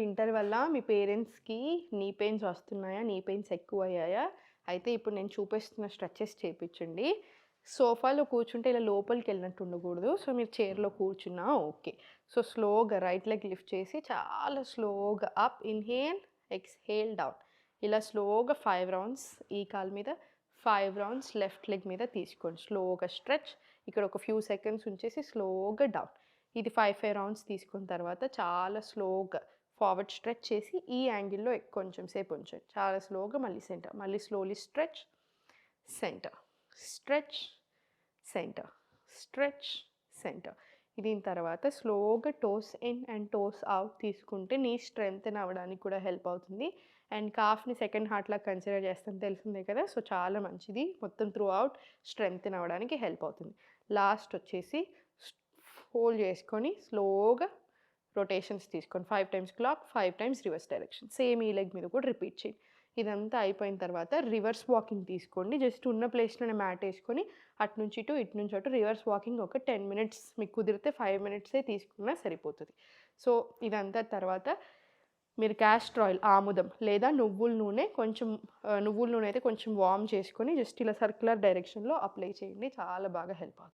Winter వల్ల మీ పేరెంట్స్కి నీ పెయిన్స్ వస్తున్నాయా? నీ పెయిన్స్ ఎక్కువ అయ్యాయా అయితే ఇప్పుడు నేను చూపిస్తున్న స్ట్రెచెస్ చేయించండి సోఫాలో కూర్చుంటే ఇలా లోపలికి వెళ్ళినట్టు ఉండకూడదు. సో మీరు చైర్లో కూర్చున్నా ఓకే. సో స్లోగా రైట్ లెగ్ లిఫ్ట్ చేసి చాలా స్లోగా అప్ ఇన్హేల్ ఎక్స్హేల్ డౌన్. ఇలా స్లోగా ఫైవ్ రౌండ్స్ ఈ కాల్ మీద ఫైవ్ రౌండ్స్ లెఫ్ట్ లెగ్ మీద తీసుకోండి. స్లోగా స్ట్రెచ్. ఇక్కడ ఒక ఫ్యూ సెకండ్స్ ఉంచేసి స్లోగా డౌన్. ఇది ఫైవ్ ఫైవ్ రౌండ్స్ తీసుకున్న తర్వాత చాలా స్లోగా ఫార్వర్డ్ స్ట్రెచ్ చేసి ఈ యాంగిల్లో కొంచెం సేపు ఉంచండి. చాలా స్లోగా మళ్ళీ సెంటర్ మళ్ళీ slowly stretch centre stretch centre stretch centre దీని తర్వాత స్లోగా toes in and toes out తీసుకుంటే నీ స్ట్రెంగ్త్ అవ్వడానికి కూడా హెల్ప్ అవుతుంది. అండ్ కాఫ్ని సెకండ్ హార్ట్లా కన్సిడర్ చేస్తాను తెలిసిందే కదా? సో చాలా మంచిది. మొత్తం త్రూ అవుట్ స్ట్రెంగ్త్ అవ్వడానికి హెల్ప్ అవుతుంది. లాస్ట్ వచ్చేసి హోల్డ్ చేసుకొని స్లోగా రొటేషన్స్ తీసుకోండి five times clock five times reverse direction same ఈ లెగ్ మీద కూడా రిపీట్ చేయండి ఇదంతా అయిపోయిన తర్వాత రివర్స్ వాకింగ్ తీసుకోండి. జస్ట్ ఉన్న ప్లేస్లోనే మ్యాట్ వేసుకొని అటు నుంచి ఇటు ఇటు నుంచి అటు రివర్స్ వాకింగ్ ఒక టెన్ మినిట్స్ మీకు కుదిరితే ఫైవ్ మినిట్సే తీసుకున్నా సరిపోతుంది. సో ఇదంతా తర్వాత మీరు క్యాస్టర్ ఆయిల్ ఆముదం లేదా నువ్వుల నూనె కొంచెం నువ్వుల నూనె అయితే కొంచెం వార్మ్ చేసుకొని జస్ట్ ఇలా సర్క్యులర్ డైరెక్షన్లో అప్లై చేయండి. చాలా బాగా హెల్ప్ అవుతుంది.